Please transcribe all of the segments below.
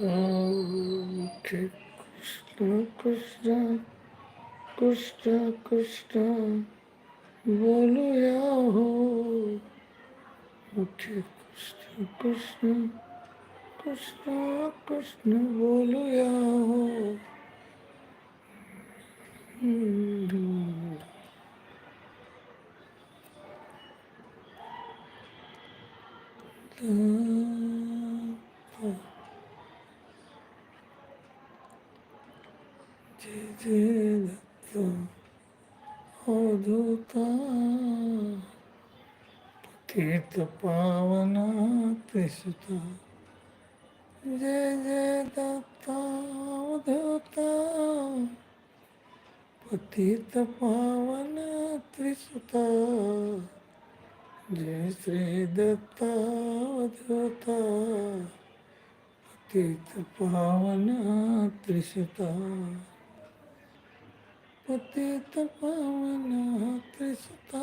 Krishna, Krishna, Krishna, Krishna, Bolo ya ho. Okay, Krishna, Krishna, Krishna, Krishna, Bolo Yaho. Hmm. जय दत्त अवधूता पावना त्रिसुता जय जय दत्ता अवधूता पतित पावन त्रिसुता जय श्री दत्ता अवधूता पतित पावन त्रिसुता पतित पावन त्रिसुता।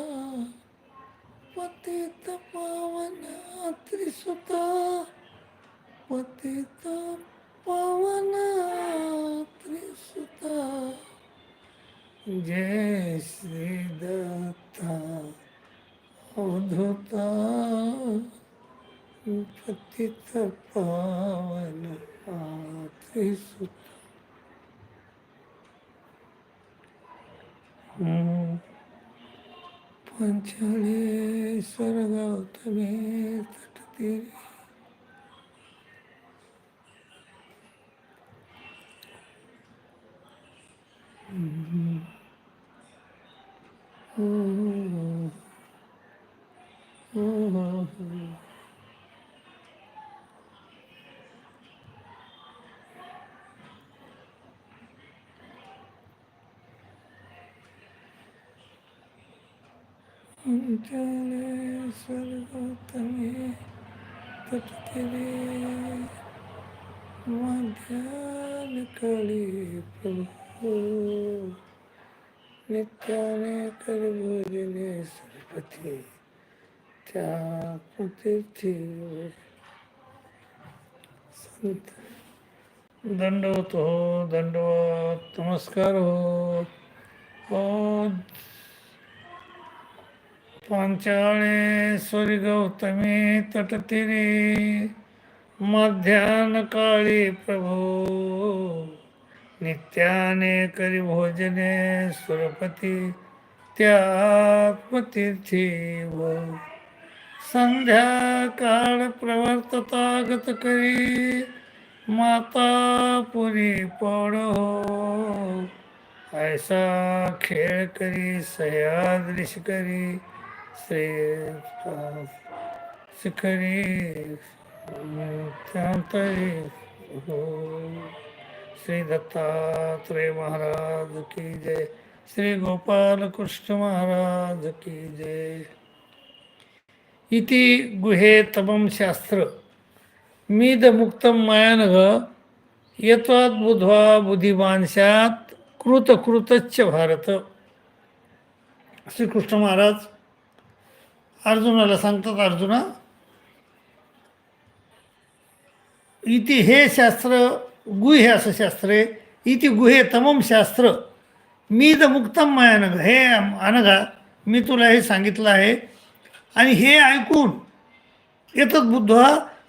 पतित पावन त्रिसुता। पतित पावन त्रिसुता। जय श्री दत्ता अवधुता। पतित पावन त्रिसुता। पंचळे स्वर्गौतमे तटतीरे हम्म. हो, हो, हो, हो. पंचळे स्वर्गौतमे तटतीरे मध्यान प्रभू नित्याने करभोजने सरस्वती त्या संत दंडवत हो दंडवत नमस्कार हो हो पांचाळे स्वर्ग गौतमी तटतीरे मध्यान काळी प्रभू नित्याने करी भोजने सुरपती त्यात्मतीर्थी व संध्याकाळ प्रवर्ततागत करी माता पुरी पड ऐसा खेळ करी सह्याद्रिश करी श्री शिखरी त्यातरी हो। श्री दत्तात्रेय महाराज की जय। श्री गोपाल कृष्ण महाराज की जय। इति गुहे तमं शास्त्र। मीदमुक्तं मायानघ। यत्वात् बुद्ध्वा बुद्धिमानशात कृतकृतच्च भारत। श्रीकृष्ण महाराज अर्जुनाला सांगतात अर्जुना? इति हे शास्त्र गुहे असं शास्त्र आहे. इति गुहे तमम शास्त्र. मी द मुक्तम मायानग हे अनघा मी तुला हे सांगितलं आहे. आणि हे ऐकून येतात बुद्ध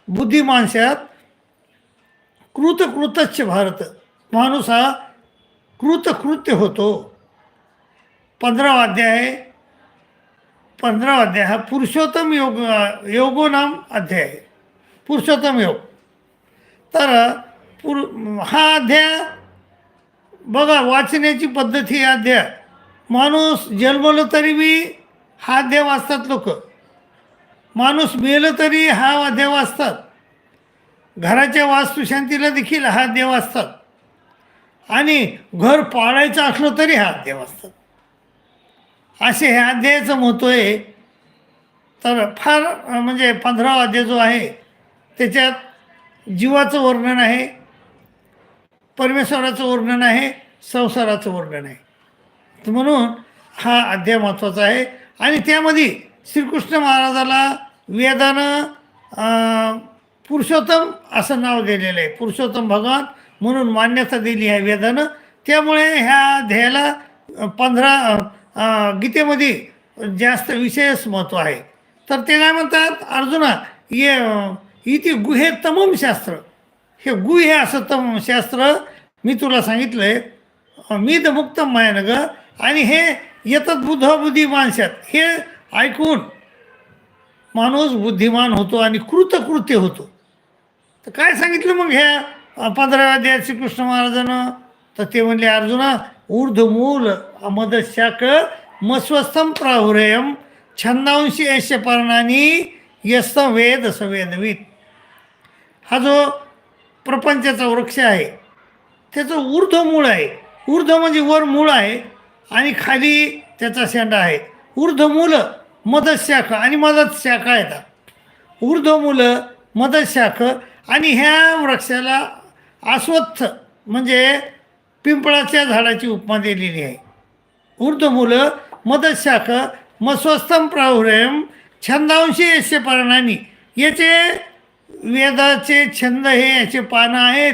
बुद्धिमानशात कृतकृतच्छ भारत. माणूस हा कृतकृत्य होतो. पंधरावा अध्याय आहे. पंधरावा अध्याय हा पुरुषोत्तम योग योगो नाम अध्याय आहे पुरुषोत्तम योग. तर पुर हा अध्याय बघा वाचण्याची पद्धती ही अध्याय. माणूस जन्मलं तरी बी हा अध्याय वाचतात लोक. माणूस मेलं तरी हा अध्याय वाचतात. घराच्या वास्तुशांतीला देखील हा अध्याय वाचतात. आणि घर पाळायचं असलं तरी हा अध्याय वाचतात. असे हे अध्यायाचं महत्त्व आहे तर फार म्हणजे पंधरावा अध्याय जो आहे त्याच्यात जीवाचं वर्णन आहे परमेश्वराचं वर्णन आहे संसाराचं वर्णन आहे. तर म्हणून हा अध्याय महत्त्वाचा आहे. आणि त्यामध्ये श्रीकृष्ण महाराजाला वेदानं पुरुषोत्तम असं नाव दिलेलं आहे. पुरुषोत्तम भगवान म्हणून मान्यता दिली आहे वेदानं. त्यामुळे ह्या ध्येयाला पंधरा गीतेमध्ये जास्त विशेष महत्त्व आहे. तर ते काय म्हणतात? अर्जुना ये इथे गुहे तमम शास्त्र. हे गु हे असं तम शास्त्र मी तुला सांगितलं आहे मी तर मुक्त मायानग. आणि हे येतात बुद्ध बुद्धी माणसात हे ऐकून माणूस बुद्धिमान होतो आणि कृतकृत्य होतो. तर काय सांगितलं मग ह्या पंधराव्या अध्यायात श्रीकृष्ण महाराजानं? तर ते म्हणले अर्जुना ऊर्ध्वमूल मदशाक मस्वस्थम प्राहुरेयम छंदांशी यश पर्णानी यस्त वेद सवेदवीत. हा जो प्रपंचाचा वृक्ष आहे त्याचं ऊर्ध्व मूळ आहे. ऊर्ध्व म्हणजे वर मूळ आहे आणि खाली त्याचा शेंडा आहे. ऊर्ध्व मुलं मदत शाखा आणि मदत शाखा येतात ऊर्ध्व मुलं मदत शाख आणि ह्या वृक्षाला अस्वत्थ म्हणजे पिंपळाच्या झाडाची उपमा दिलेली आहे. ऊर्ध मुलं मदशाख मस्वस्तम मस्वस्थम छंदांशी यश परणानी. याचे वेदाचे छंद हे याचे पानं आहेत.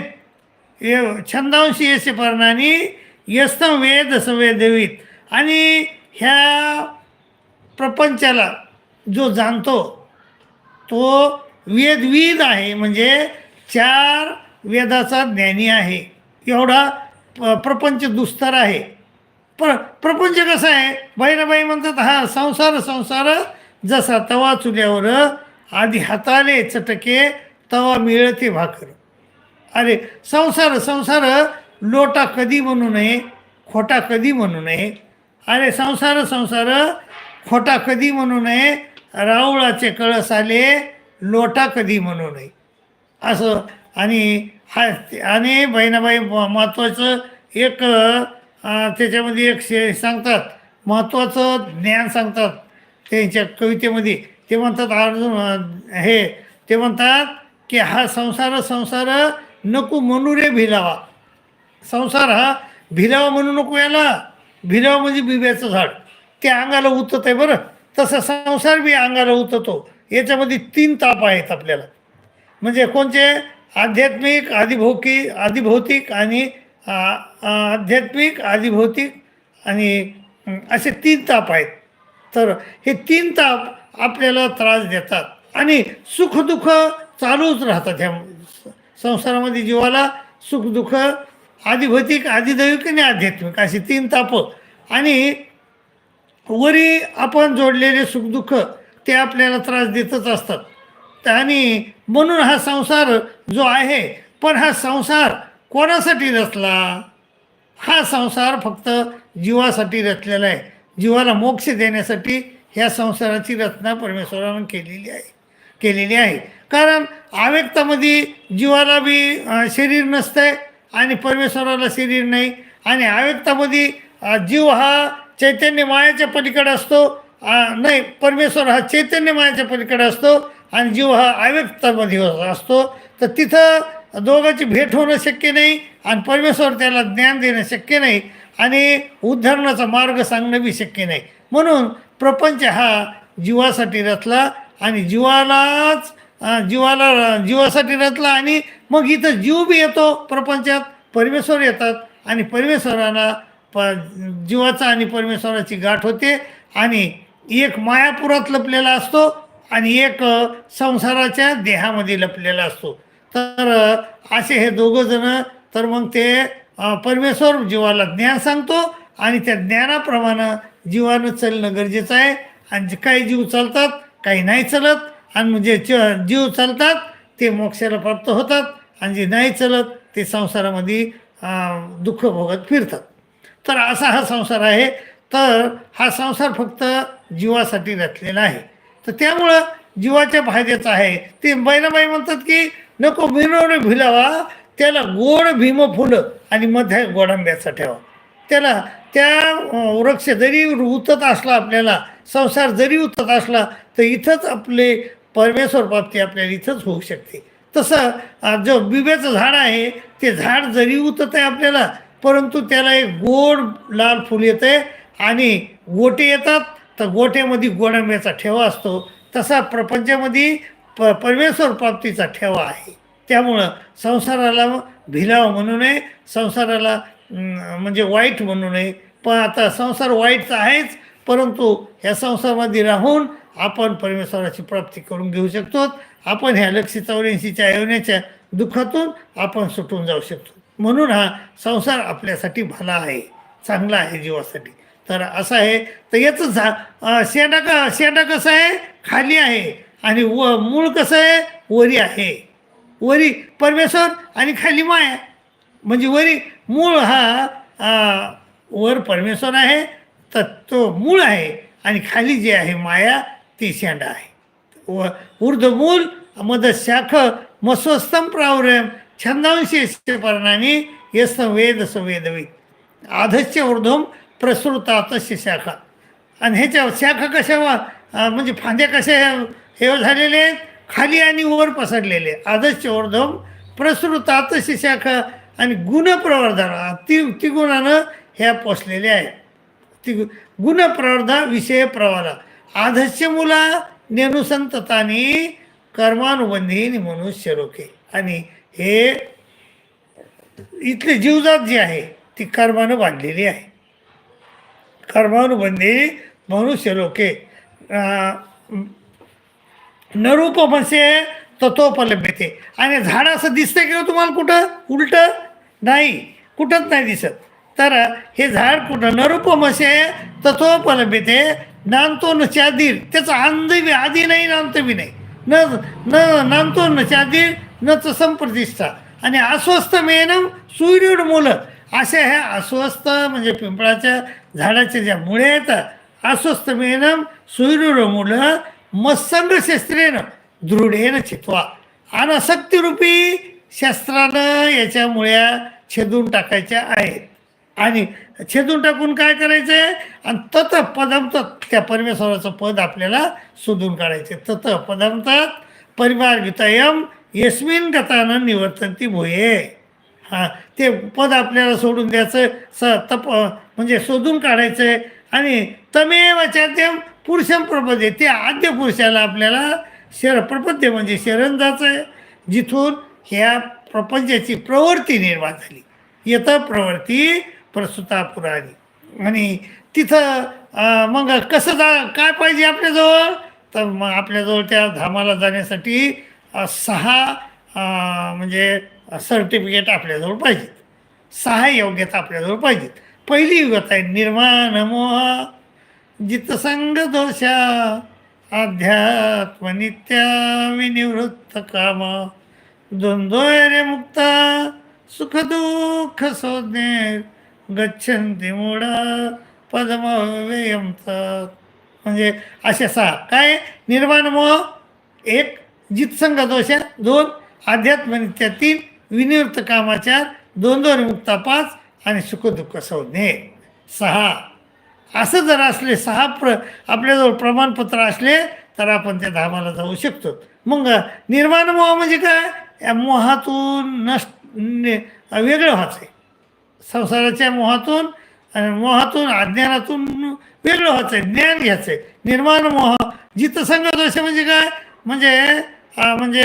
छंदांशी यश पर्णानी यस्तम वेद संवेदवीत. आणि ह्या प्रपंचाला जो जाणतो तो वेदविद आहे. म्हणजे चार वेदाचा ज्ञानी आहे. एवढा प प्रपंच दुस्तर आहे. प्र प्रपंच कसा आहे? बहिणाबाई म्हणतात हा संसार संसार जसा तवा चुल्यावर आधी हाताले चटके तवा मिळते भाकर. अरे संसार संसार लोटा कधी म्हणू नये? खोटा कधी म्हणू नये? अरे संसार संसार खोटा कधी म्हणू नये? रावळाचे कळस आले लोटा कधी म्हणू नये? असं आणि हा आणि बहिणाबाई म- महत्त्वाचं एक त्याच्यामध्ये एक शे सांगतात. महत्त्वाचं ज्ञान सांगतात. त्यांच्या कवितेमध्ये. ते म्हणतात अर्जुन हे ते म्हणतात की हा संसार संसार नको म्हणू रे भिलावा. संसार हा भिलावा म्हणू नको याला. भिलावा म्हणजे बिब्याचं झाड. ते अंगाला उतत आहे बरं. तसं संसार बी अंगाला उतरतो. याच्यामध्ये तीन ताप आहेत आपल्याला. म्हणजे कोणते आध्यात्मिक आदिभौकी आदिभौतिक आणि आध्यात्मिक आदिभौतिक आणि असे तीन ताप आहेत. तर हे तीन ताप आपल्याला त्रास देतात आणि सुखदुःख चालूच राहतात ह्या संसारामध्ये जीवाला. सुखदुःख आदिभौतिक आदिदैविक आणि आध्यात्मिक असे तीन ताप. आणि वरी आपण जोडलेले सुखदुःख ते आपल्याला त्रास देतच असतात. आणि म्हणून हा संसार जो आहे पण हा संसार कोणासाठी रचला हा संसार फक्त जीवासाठी रचलेला आहे. जीवाला मोक्ष देण्यासाठी ह्या संसाराची रचना परमेश्वरानं केलेली आहे. केलेली आहे. कारण आवेक्तामध्ये जीवाला बी शरीर शरीर नसतंय आणि परमेश्वराला शरीर नाही. आणि आवेक्तामध्ये जीव हा चैतन्य मायाच्या पलीकडे असतो नाही परमेश्वर हा चैतन्य मायाच्या पलीकडे असतो आणि जीव हा अव्यक्तामध्ये असतो. तर तिथं दोघांची भेट होणं शक्य नाही आणि परमेश्वर त्याला ज्ञान देणं शक्य नाही आणि उद्धरणाचा मार्ग सांगणं बी शक्य नाही. म्हणून प्रपंच हा जीवासाठी रचला आणि जीवालाच जीवाला जीवासाठी रचला आणि मग इथं जीव बी येतो प्रपंचात परमेश्वर येतात आणि परमेश्वराला प जीवाचा आणि परमेश्वराची गाठ होते आणि एक मायापुरात लपलेला असतो आणि एक संसाराच्या देहामध्ये लपलेला असतो. तर असे हे दोघं जण तर मग ते परमेश्वर जीवाला ज्ञान सांगतो आणि त्या ज्ञानाप्रमाणे जीवानं चालणं गरजेचं आहे. आणि जे काही जीव चालतात काही नाही चालत. आणि म्हणजे च- जीव चालतात ते मोक्षाला प्राप्त होतात. आणि जे नाही चालत ते संसारामध्ये दुःख भोगत फिरतात. तर असा हा संसार आहे. तर हा संसार फक्त जीवासाठी रचलेला आहे. तर त्यामुळं जीवाच्या फायद्याचं आहे. ते बैलाबाई म्हणतात की नको मिरवणे भिलावा त्याला गोड भीम फुलं आणि मध्य गोडांब्याचा ठेवा. त्याला त्या वृक्ष जरी उतत असला आपल्याला संसार जरी उतत असला तर इथंच आपले परमेश्वर प्राप्ती आपल्याला इथंच होऊ शकते. तसं जो बिब्याचं झाड आहे ते झाड जरी उतत आहे आपल्याला परंतु त्याला एक गोड लाल फुल येतं आहे आणि गोटे येतात तर गोट्यामध्ये गोडांब्याचा ठेवा असतो. तसा प्रपंचामध्ये प परमेश्वर प्राप्तीचा ठेवा आहे. त्यामुळं संसाराला भिलाव म्हणू नये संसाराला म्हणजे वाईट म्हणू नये. पण आता संसार वाईट आहेच परंतु ह्या संसारामध्ये राहून आपण परमेश्वराची प्राप्ती करून घेऊ शकतो. आपण ह्या लक्षी चौऱ्याऐंशीच्या येण्याच्या दुःखातून आपण सुटून जाऊ शकतो. म्हणून हा संसार आपल्यासाठी भला आहे चांगला आहे जीवासाठी. तर असं आहे. तर याचं झा शेंडा का शेंडा कसं आहे? खाली आहे. आणि व मूळ कसं आहे? वरी आहे. वरी परमेश्वर आणि खाली माया म्हणजे वरी मूळ हा वर परमेश्वर आहे तर तो मूळ आहे आणि खाली जे आहे माया ती शेंडा आहे. व ऊर्ध्वमूल मद शाख मस्वस्तम प्रावरम छंदांशी पर्णानी यस्त वेद संवेदवी. आधस्य ऊर्ध्वम प्रसृता तस्य शाखा. आणि ह्याच्या शाखा कशा वा म्हणजे फांद्या कशा हे झालेले आहेत. खाली आणि वर पसरलेले. आदर्श ऊर्ध्वम प्रसृता तस्य आणि गुणप्रवर्धन ती तिगुणानं ह्या पोचलेल्या आहेत. ती गुणप्रवर्धा विषय प्रवाला आदर्श मुला नेनुसंततानी कर्मानुबंधी मनुष्य रोखे आणि हे इथले जीवजात जी आहे ती कर्मानं बांधलेली आहे. कर्मानुबंधी मनुष्य लोके नरूपमसे तत्वोपलभ्यते आणि झाड असं दिसतंय किंवा तुम्हाला कुठं? उलटं? नाही. कुठंच नाही दिसत. तर हे झाड कुठं? नरूपमसे तत्वोपलभ्यते नांदतो न चादीर. त्याचं अंध आधी नाही नांदतो बी नाही. न न नांदतो न चादीर न च संप्रतिष्ठा. आणि अस्वस्थ मेनम सूर्युड मुलं. अशा ह्या अस्वस्थ म्हणजे पिंपळाच्या झाडाच्या ज्या मुळे आहेत अस्वस्थ मेनम सूर्युड मुलं मत्संग शस्त्रेनं दृढेनं चित्वा अनासक्तीरूपी शस्त्रानं याच्या मुळ्या छेदून टाकायच्या आहेत. आणि छेदून टाकून काय करायचं आहे आणि तत पदमत त्या परमेश्वराचं पद आपल्याला शोधून काढायचे तत पदमतात परिवार गीतायम यस्मिन गतानं निवर्तंती भोये. हां ते पद आपल्याला सोडून द्यायचं स तप म्हणजे शोधून काढायचं आहे आणि तमेव चाद्यम पुरुषम प्रपदे ते आद्य पुरुषाला आपल्याला शर प्रपद्य म्हणजे शरण जायचं आहे. जिथून ह्या प्रपंचाची प्रवृत्ती निर्माण झाली. येतं प्रवृत्ती प्रसुतापुराणी आणि तिथं मग कसं जा काय पाहिजे आपल्याजवळ? तर मग आपल्याजवळ त्या धामाला जाण्यासाठी सहा म्हणजे सर्टिफिकेट आपल्याजवळ पाहिजेत. सहा योग्यता आपल्याजवळ पाहिजेत. पहिली योग्यता आहे निर्माण मोह जितसंग दोषा अध्यात्म नित्या विनिवृत्त काम द्वंद्वरे मुक्ता सुख दुःख सोज्ञे गच्छन्ति मुडा पदमव्ययमतात म्हणजे असे सहा. काय? निर्माण मोह एक जितसंग दोषा दोन अध्यात्मनित्या तीन विनिवृत्त कामाचार दोन दोन मुक्ता पाच आणि सुखदुःख संज्ञे. सहा. असं जर असले सहा प्र आपल्याजवळ प्रमाणपत्र असले तर आपण त्या धामाला जाऊ शकतो. मग निर्माण मोह म्हणजे काय? या मोहातून नष्ट वेगळं व्हायचं आहे संसाराच्या मोहातून मोहातून अज्ञानातून वेगळं व्हायचं आहे ज्ञान घ्यायचं आहे निर्माण मोह जितसंग दोष म्हणजे काय? म्हणजे म्हणजे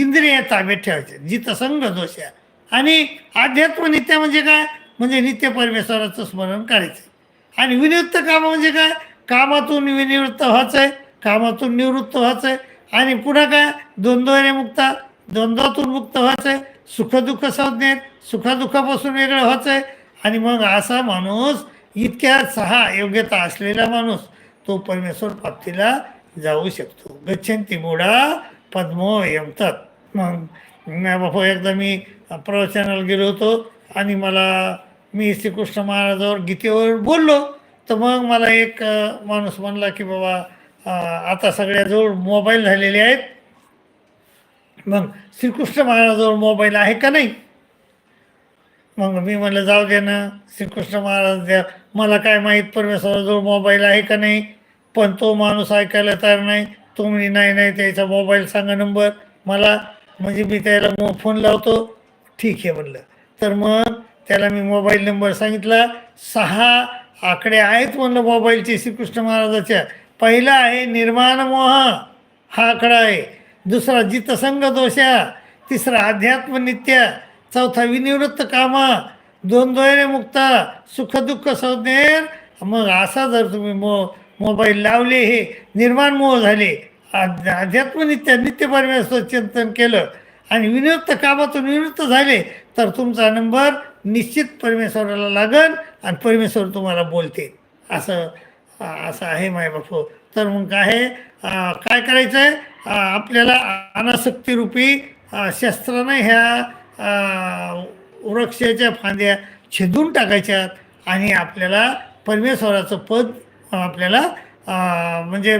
इंद्रिय ताब्यात ठेवायचे. जितसंग दोष आहे. आणि आध्यात्मनित्या म्हणजे काय? म्हणजे नित्य परमेश्वराचं स्मरण करायचं आणि विनिवृत्त काम म्हणजे काय? कामातून विनिवृत्त व्हायचं आहे कामातून निवृत्त व्हायचं आहे आणि पुन्हा काय? द्वंद्वने मुक्ता द्वंद्वातून मुक्त व्हायचं आहे सुखदुःख संज्ञेत सुखदुःखापासून वेगळं व्हायचं आहे आणि मग असा माणूस इतक्या सहा योग्यता असलेला माणूस तो परमेश्वर प्राप्तीला जाऊ शकतो. गच्छंती मुडा पद्मो यमतात मग नाही बाबा एकदा मी प्रवचनाला गेलो होतो आणि मला मी श्रीकृष्ण महाराजावर गीतेवर बोललो तर मग मला एक माणूस म्हणला की बाबा आता सगळ्याजवळ मोबाईल झालेले आहेत. मग श्रीकृष्ण महाराजावर मोबाईल आहे का नाही? मग मी म्हणलं जाऊ दे ना श्रीकृष्ण महाराज द्या मला काय माहीत परमेश्वराजवळ मोबाईल आहे का नाही? पण तो माणूस ऐकायला तयार नाही. तुम्ही नाही नाही त्याचा मोबाईल सांगा नंबर मला. म्हणजे मी त्याला मग फोन लावतो. ठीक आहे म्हणलं. तर मग त्याला मी मोबाईल नंबर सांगितला. सहा आकडे आहेत म्हणलं मोबाईलचे श्रीकृष्ण महाराजाच्या. पहिला आहे निर्माण मोह हा आकडा आहे. दुसरा जितसंग दोषा तिसरा अध्यात्म नित्य चौथा विनिवृत्त कामा. दोन दोयरे मुक्ता. सुखदुःख संज्ञेर. मग असा जर तुम्ही मो मोबाईल लावले हे निर्माण मोह झाले. अध्या- अध्यात्म नित्य नित्य परमेश्वर चिंतन केलं. आणि विनिवृत्त कामातून निवृत्त झाले. तर तुमचा नंबर निश्चित परमेश्वराला लागन आणि परमेश्वर तुम्हाला बोलते. असं असं आहे माय बापू. तर मग काय आहे? काय करायचं आहे आपल्याला अनासक्तीरूपी शस्त्रानं ह्या वृक्षाच्या फांद्या छेदून टाकायच्यात आणि आपल्याला परमेश्वराचं पद आपल्याला म्हणजे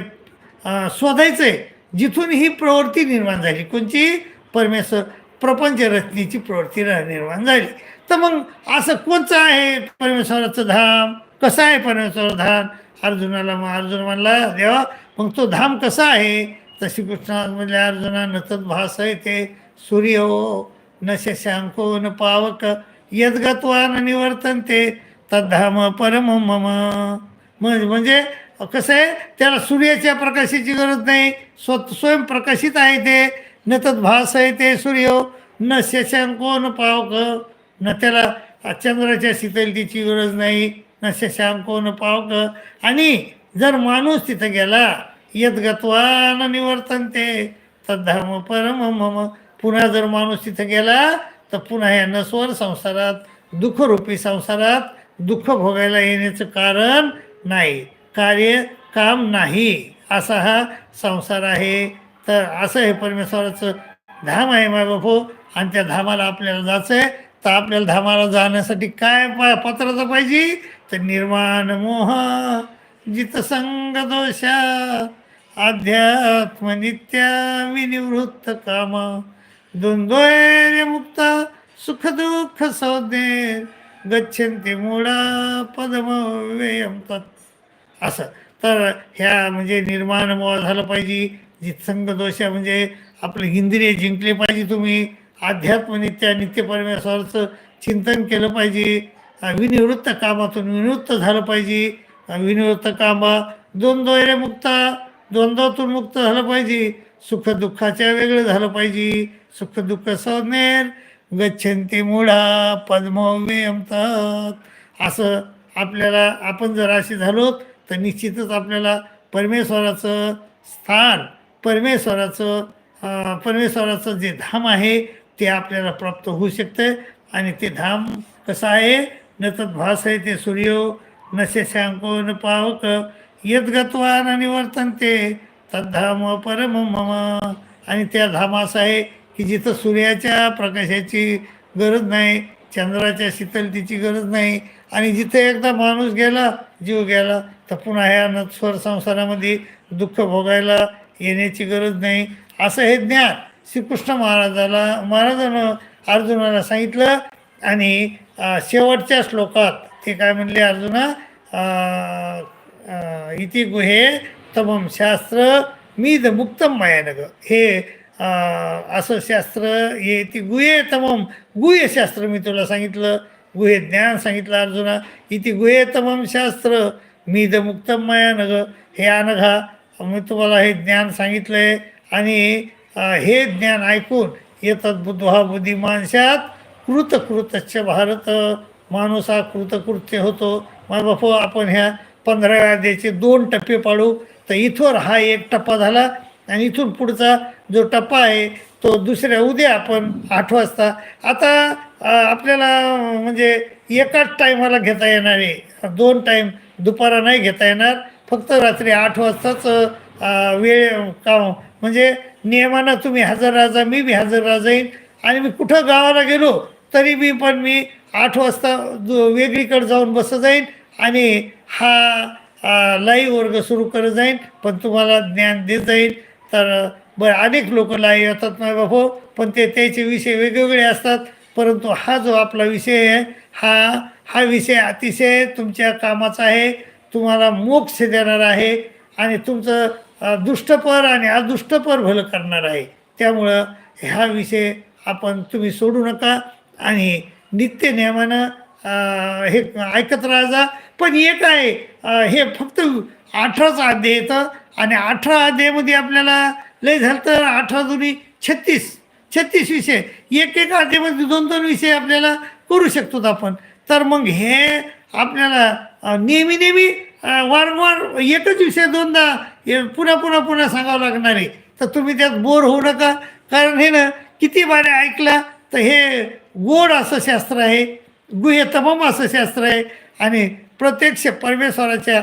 शोधायचं आहे जिथून ही प्रवृत्ती निर्माण झाली. कोणची? परमेश्वर. प्रपंच रचनेची प्रवृत्ती रा- निर्माण झाली. तर मग असं कोणचं आहे परमेश्वराचं धाम? कसं आहे परमेश्वर धाम? अर्जुनाला मग अर्जुन म्हणला देवा मग तो धाम कसा आहे? तशी श्रीकृष्ण म्हणले अर्जुना नतत भास आहे ते सूर्य हो न शशांको न पावक यदगत्वा न निवर्तनते तद्धाम परम मम. म्हणजे म्हणजे कसं आहे? त्याला सूर्याच्या प्रकाशाची गरज नाही. स्व स्वयंप्रकाशित आहे ते. न तद्भास आहे ते सूर्य न शशांको न पावक न त्याला चंद्राच्या शीतलतेची गरज नाही न शशांको न पावक. आणि जर माणूस तिथं गेला यद्गत्वा निवर्तन ते तद्धाम परम मम. पुन्हा जर माणूस तिथं गेला तर पुन्हा या नस्वर संसारात दुःखरूपी संसारात दुःख भोगायला येण्याचं कारण नाही. कार्य काम नाही. असा हा संसार आहे. तर असं हे परमेश्वराचं धाम आहे माय बापू. आणि त्या धामाला आपल्याला जायचं आहे तर आपल्याला धामाला जाण्यासाठी काय पा पात्रता पाहिजे? तर निर्माण मोह जितसंग दोषा अध्यात्म नित्या विनिवृत्त काम द्वंद्वैर्य मुक्ता सुख दुःख संज्ञे गच्छन्ति पदम व्ययम तत्. असं. तर ह्या म्हणजे निर्माण मोह झालं पाहिजे. जितसंग दोष म्हणजे आपले इंद्रिय जिंकले पाहिजे तुम्ही आध्यात्मनित्या नित्य परमेश्वराचं चिंतन केलं पाहिजे विनिवृत्त कामातून विनिवृत्त झालं पाहिजे विनिवृत्त कामा द्वंद्वैर्य मुक्ता द्वंद्वातून मुक्त झालं पाहिजे सुख दुःखाच्या वेगळं झालं पाहिजे सुख दुःख संज्ञेर गच्छंती मूढा पद्मव्ययमतात असं आपल्याला आपण जर असे झालो तर निश्चितच आपल्याला परमेश्वराचं स्थान परमेश्वराचं परमेश्वराचं जे धाम आहे ते आपल्याला प्राप्त होऊ शकतं. आणि ते धाम कसं आहे? न भास आहे ते सूर्य न शशांको न पावक यद्गत्वा न निवर्तनते तद्धाम परम मम. आणि त्या धाम असं आहे की जिथं सूर्याच्या प्रकाशाची गरज नाही चंद्राच्या शीतलतेची गरज नाही आणि जिथे एकदा माणूस गेला जीव गेला तर पुन्हा ह्या नत्स्वर संसारामध्ये दुःख भोगायला येण्याची गरज नाही. असं हे ज्ञान श्रीकृष्ण महाराजाला महाराजानं अर्जुनाला सांगितलं आणि शेवटच्या श्लोकात ते काय म्हणले अर्जुना इति गुहे तमम शास्त्र मी द मुक्तम मायानग. हे असं शास्त्र हे ती गुहे तमम गुह्य शास्त्र मी तुला सांगितलं. गुहे ज्ञान सांगितलं अर्जुना. इति गुहे तमम शास्त्र मी द मुक्तम मायानग. हे अनघा मी तुम्हाला हे ज्ञान सांगितलं आहे आणि हे ज्ञान ऐकून येतात बुद्धा बुद्धिमानशात. कृतकृतच्छ भारत माणूस हा कृतकृत्य होतो. मग बापू आपण ह्या पंधराव्या अध्यायाचे दोन टप्पे पाडू तर इथवर हा एक टप्पा झाला आणि इथून पुढचा जो टप्पा आहे तो दुसऱ्या उद्या आपण आठ वाजता. आता आपल्याला म्हणजे एकाच टायमाला घेता येणार आहे. दोन टाईम दुपारा नाही घेता येणार. फक्त रात्री आठ वाजताच वेळ का हो? म्हणजे नियमानं तुम्ही हजर राहा मी बी हजर राहा जाईन आणि मी कुठं गावाला गेलो तरी मी पण मी आठ वाजता दु- वेगळीकडे जाऊन बसत जाईन आणि हा लाईव्ह वर्ग सुरू करत जाईन. पण तुम्हाला ज्ञान देत जाईल तर बरं अनेक लोक लाईव्ह येतात ना बाबा हो. पण ते त्याचे विषय वेगवेगळे असतात. परंतु हा जो आपला विषय आहे हा हा विषय अतिशय तुमच्या कामाचा आहे. तुम्हाला मोक्ष देणार आहे आणि तुमचं दुष्टपर आणि अदुष्टपर भलं करणार आहे. त्यामुळं ह्या विषय आपण तुम्ही सोडू नका आणि नित्य नियमानं हे ऐकत राहा पण एक आहे हे फक्त अठराच अध्याय येतं आणि अठरा अध्यायामध्ये आपल्याला लय झालं तर अठरा दोन्ही छत्तीस छत्तीस विषय. एक एक अध्यायामध्ये दोन दोन विषय आपल्याला करू शकतो आपण. तर मग हे आपल्याला नेहमी नेहमी वारंवार एकच विषय दोनदा. पुन्हा पुन्हा पुन्हा सांगावं लागणार आहे. तर तुम्ही त्यात बोर होऊ नका. कारण हे ना किती बारे ऐकला तर हे गोड असं शास्त्र आहे. गुह्य तमाम असं शास्त्र आहे. आणि प्रत्यक्ष परमेश्वराच्या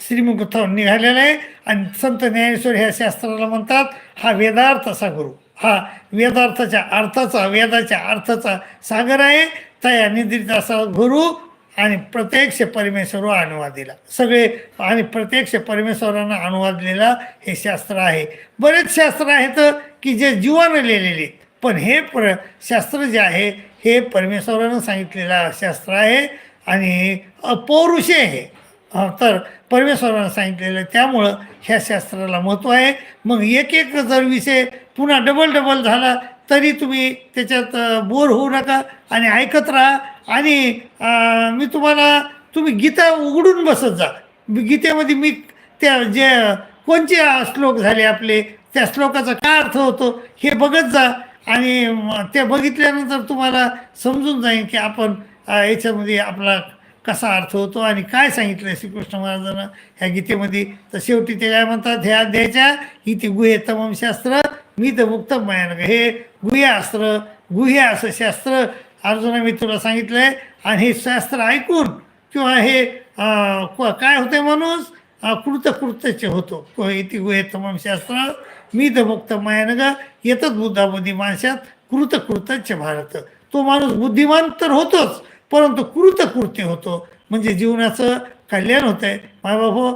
श्रीमुखातून निघालेला आहे. आणि संत ज्ञानेश्वर ह्या शास्त्राला म्हणतात हा वेदार्थाचा गुरु. हा वेदार्थाच्या अर्थाचा वेदाच्या अर्थाचा सागर आहे. तया निद्रित असा गुरु आणि प्रत्यक्ष परमेश्वर अनुवादिला सगळे आणि प्रत्यक्ष परमेश्वरानं अनुवादलेला हे शास्त्र आहे. बरेच शास्त्र आहेत की जे जीवानं लिहिलेले. पण हे प्र शास्त्र जे आहे हे परमेश्वरानं सांगितलेलं शास्त्र आहे आणि अपौरुषे आहे. तर परमेश्वरानं सांगितलेलं त्यामुळं ह्या शास्त्राला महत्त्व आहे. मग एक एक जर विषय पुन्हा डबल डबल झाला तरी तुम्ही त्याच्यात बोर होऊ नका आणि ऐकत राहा. आणि मी तुम्हाला तुम्ही गीता उघडून बसत जा. गीतेमध्ये मी त्या जे कोणचे श्लोक झाले आपले त्या श्लोकाचा काय अर्थ होतो हे बघत जा. आणि ते बघितल्यानंतर तुम्हाला समजून जाईल की आपण याच्यामध्ये आपला कसा अर्थ होतो आणि काय सांगितलं श्रीकृष्ण महाराजांना ह्या गीतेमध्ये. तर शेवटी ते काय म्हणतात ह्या अध्यायाच्या इथे गुहे तमाम शास्त्र मी तर मुक्त मायान हे गुह्यास्त्र गुह्य असं शास्त्र अर्जुना मी तुला सांगितलं आहे आणि हे शास्त्र ऐकून किंवा हे काय होते माणूस? कृतकृत्यचे होतो. को इति गुहे तमाम शास्त्र मी तर मुक्त मायानग येतच बुद्धाबुद्धी माणसात कृतकृतच भारत. तो माणूस बुद्धिमान तर होतोच परंतु कृतकृत्य होतो. म्हणजे जीवनाचं कल्याण होतं आहे मायबाबो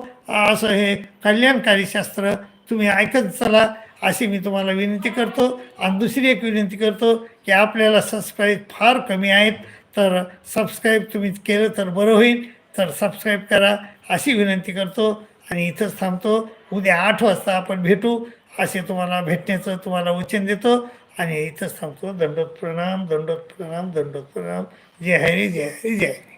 असं हे कल्याणकारी शास्त्र तुम्ही ऐकत चला. अशी मी तुम्हाला विनंती करतो. आणि दुसरी एक विनंती करतो की आपल्याला सबस्क्राईब फार कमी आहेत तर सबस्क्राईब तुम्ही केलं तर बरं होईल तर सबस्क्राईब करा अशी विनंती करतो. आणि इथंच थांबतो. उद्या आठ वाजता आपण भेटू. असे तुम्हाला भेटण्याचं तुम्हाला वचन देतो. आणि इथंच थांबतो. दंडोत प्रणाम दंडोत प्रणाम दंडोत प्रणाम. जय हरी जय हरी जय हरी.